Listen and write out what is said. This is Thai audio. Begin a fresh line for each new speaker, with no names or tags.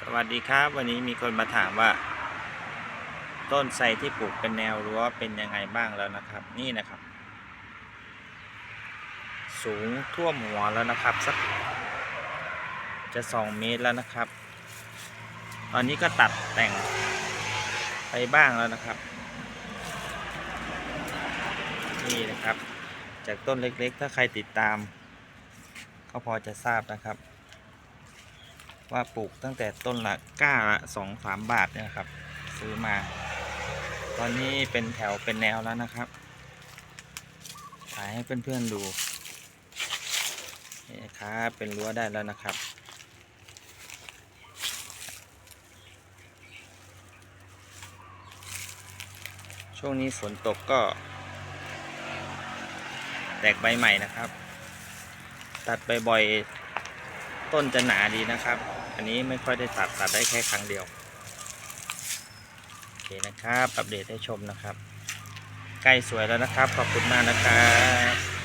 สวัสดีครับวันนี้มีคนมาถามว่า ต้นไทรที่ปลูกเป็นแนวรั้วเป็นยังไงบ้างแล้วนะครับ นี่นะครับ สูงท่วมหัวแล้วนะครับสักจะสองเมตรแล้วนะครับ ตอนนี้ก็ตัดแต่งไปบ้างแล้วนะครับ นี่นะครับ จากต้นเล็กๆ ถ้าใครติดตาม ก็พอจะทราบนะครับ ว่าปลูกตั้งแต่ต้นละก้าละสองสามบาทเนี่ยครับ ซื้อมา ตอนนี้เป็นแถวเป็นแนวแล้วนะครับถ่ายให้เพื่อนๆดูนี่ครับเป็นรั้วได้แล้วนะครับ ช่วงนี้ฝนตกก็ แตกใบใหม่นะครับ ตัดบ่อยๆ ต้นจะหนาดีนะครับ อันนี้ไม่ค่อยได้ตัดตัดได้แค่ครั้งเดียว โอเคนะครับ อัปเดตให้ชมนะครับ ใกล้สวยแล้วนะครับ ขอบคุณมากนะครับ